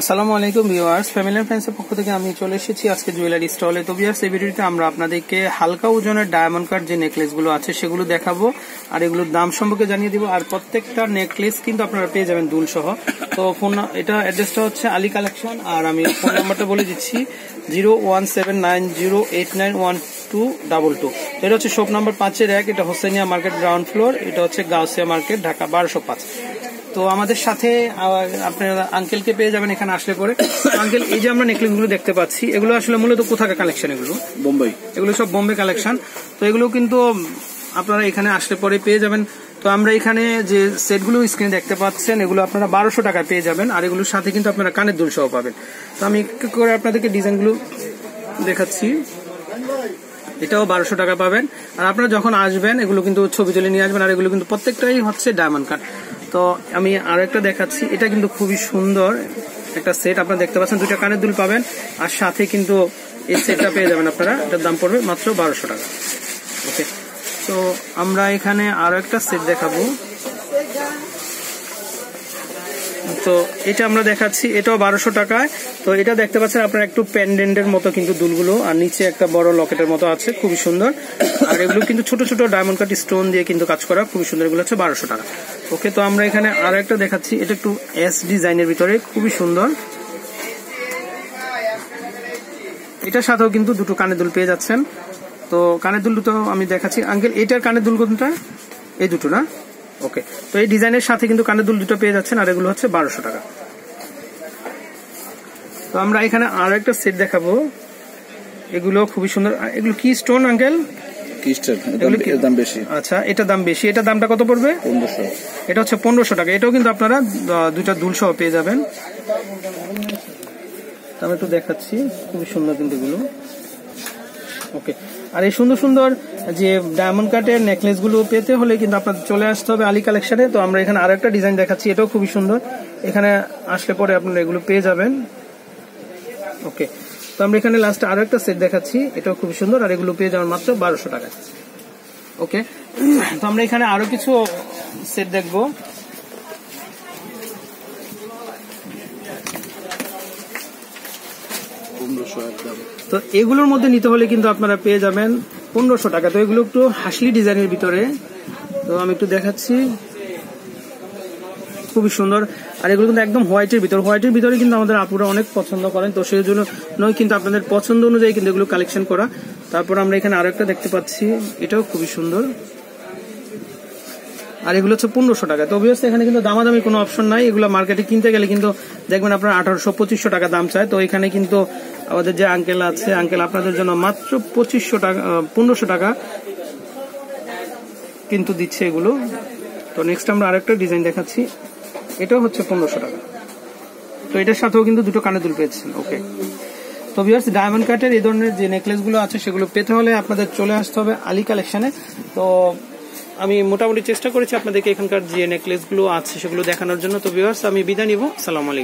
আসসালামু আলাইকুম viewers. Family and ফ্রেন্ডসের পক্ষ থেকে আমি চলে এসেছি আজকে জুয়েলারি স্টলে তো ভিউয়ার্স, এই ভিডিওতে আমরা আপনাদেরকে হালকা ওজনের ডায়মন্ড কাট যে নেকলেসগুলো আছে, সেগুলো দেখাবো। আর এগুলোর দাম সম্পর্কে জানিয়ে দিব। আর প্রত্যেকটা নেকলেস কিন্তু আপনারা পেয়ে যাবেন দুল সহ। তো ফোন এটা অ্যাড্রেসটা হচ্ছে আলী কালেকশন আর আমি ফোন নাম্বারটা বলে দিচ্ছি zero one seven nine zero eight nine one two double two এটা হচ্ছে শপ নাম্বার পাঁচের এক, এটা হোসেনিয়া মার্কেট গ্রাউন্ড ফ্লোর এটা হচ্ছে গাউসিয়া মার্কেট ঢাকা বারোশো পাঁচ। তো আমাদের সাথে আপনারা আঙ্কেলকে পেয়ে যাবেন এখানে আসলে পরে। আঙ্কেল এই যে আমরা নেকলেসগুলো দেখতে পাচ্ছি এগুলো আসলে মূলত কোথাকার কালেকশন এগুলো? বোম্বাই। এগুলো সব বোম্বে কালেকশন তো এগুলো কিন্তু আপনারা এখানে আসলে পরে পেয়ে যাবেন। তো আমরা এখানে যে সেটগুলো স্ক্রিনে দেখতে পাচ্ছেন এগুলো আপনারা বারোশো টাকায় পেয়ে যাবেন আর এগুলোর সাথে কিন্তু আপনারা কানের দুল সহ পাবেন। তো আমি একটু করে আপনাদেরকে ডিজাইনগুলো দেখাচ্ছি। এটাও বারোশো টাকা পাবেন। আর আপনারা যখন আসবেন এগুলো কিন্তু ছবি তুলে নিয়ে আসবেন আর এগুলো কিন্তু প্রত্যেকটাই হচ্ছে ডায়মন্ড কাট তো আমি আর একটা দেখাচ্ছি। এটা কিন্তু খুবই সুন্দর একটা সেট আপনারা দেখতে পাচ্ছেন দুটা কানের দুল পাবেন। আর সাথে কিন্তু এই সেটটা পেয়ে যাবেন আপনারা। এটার দাম পড়বে মাত্র বারোশো টাকা। ওকে তো আমরা এখানে আরও একটা সেট দেখাবো। তো এটা আমরা দেখাচ্ছি, এটাও বারোশো টাকায়। তো এটা দেখতে পাচ্ছেন আপনার একটু প্যান্ডেন্টের মতো কিন্তু দুলগুলো, আর নিচে একটা বড় লকেটের মতো আছে, খুবই সুন্দর। আর এগুলো কিন্তু ছোট ছোট ডায়মন্ড কাট স্টোন দিয়ে কিন্তু কাজ করা, খুবই সুন্দর। এগুলো হচ্ছে বারোশো টাকা। ওকে, তো আমরা এখানে আর একটা দেখাচ্ছি, এটা একটু এস ডিজাইনের ভিতরে, খুবই সুন্দর। এটার সাথেও কিন্তু দুটো কানের দুল পেয়ে যাচ্ছেন। তো কানের দুল দুটো আমি দেখাচ্ছি। আঙ্কেল, এটার কানের দুল কোনটা? এই দুটো না? ওকে। তো এই ডিজাইনের সাথে কিন্তু কানের দুল দুটো পেয়ে যাচ্ছেন আর এগুলো হচ্ছে বারোশো টাকা। তো আমরা এখানে আরও একটা সেট দেখাবো। এগুলো খুবই সুন্দর। এগুলো কি স্টোন আঙ্কেল দাম বেশি। আচ্ছা এটা দাম বেশি। এটা দামটা কত পড়বে? পনেরোশো। এটা হচ্ছে পনেরোশো টাকা। এটাও কিন্তু আপনারা দুল সহ পেয়ে যাবেন। আমি একটু দেখাচ্ছি। খুবই সুন্দর কিন্তু এগুলো। ওকে। আর এই সুন্দর সুন্দর যে ডায়মন্ড কাটের নেকলেসগুলো পেতে হলে কিন্তু আপনাদের চলে আসতে হবে আলী কালেকশনে তো আমরা এখানে আরও একটা ডিজাইন দেখাচ্ছি, এটাও খুবই সুন্দর। এখানে আসলে পরে আপনারা এগুলো পেয়ে যাবেন। ওকে। তো আমরা এখানে লাস্টে আরও একটা সেট দেখাচ্ছি, এটাও খুবই সুন্দর, আর এগুলো পেয়ে যাবেন মাত্র বারোশো টাকা ওকে। তো আমরা এখানে আরও কিছু সেট দেখব। পনেরোশো একদম। তো এগুলোর মধ্যে নিতে হলে কিন্তু আপনারা পেয়ে যাবেন পনেরোশো টাকা। তো এগুলো একটু হাসলি ডিজাইনের ভিতরে। তো আমি একটু দেখাচ্ছি। খুবই সুন্দর। আর এগুলো কিন্তু একদম হোয়াইটের ভিতর। হোয়াইটের ভিতরে কিন্তু আমাদের আপুরা অনেক পছন্দ করেন। তো সেই জন্য নয় কিন্তু আপনাদের পছন্দ অনুযায়ী কিন্তু এগুলো কালেকশন করা। তারপর আমরা এখানে আরও একটা দেখতে পাচ্ছি। এটাও খুবই সুন্দর। আর এগুলো হচ্ছে পনেরোশো টাকা। তো অবভিয়াসলি এখানে কিন্তু দামাদামি কোনো অপশন নাই। এগুলো মার্কেটে কিনতে গেলে কিন্তু দেখবেন আপনার আঠারোশো, পঁচিশশো টাকা দাম চায়। তো এখানে কিন্তু আমাদের যে আঙ্কেল আছে আঙ্কেল আপনাদের জন্য মাত্র পঁচিশশো টাকা পনেরোশো টাকা কিন্তু দিচ্ছে এগুলো। তো নেক্সট আমরা আরেকটা ডিজাইন দেখাচ্ছি। এটাও হচ্ছে পনেরোশো টাকা। তো এটার সাথেও কিন্তু দুটো কানে দুল পেয়েছেন। ওকে তো ভিউয়ার্স ডায়মন্ড কাটের এই ধরনের যে নেকলেসগুলো আছে, সেগুলো পেতে হলে আপনাদের চলে আসতে হবে আলী কালেকশনে তো আমি মোটামুটি চেষ্টা করেছি আপনাদেরকে এখানকার যে নেকলেসগুলো আছে, সেগুলো দেখানোর জন্য। তো ভিউয়ার্স আমি বিদায় নিব। সালাম আলাইকুম।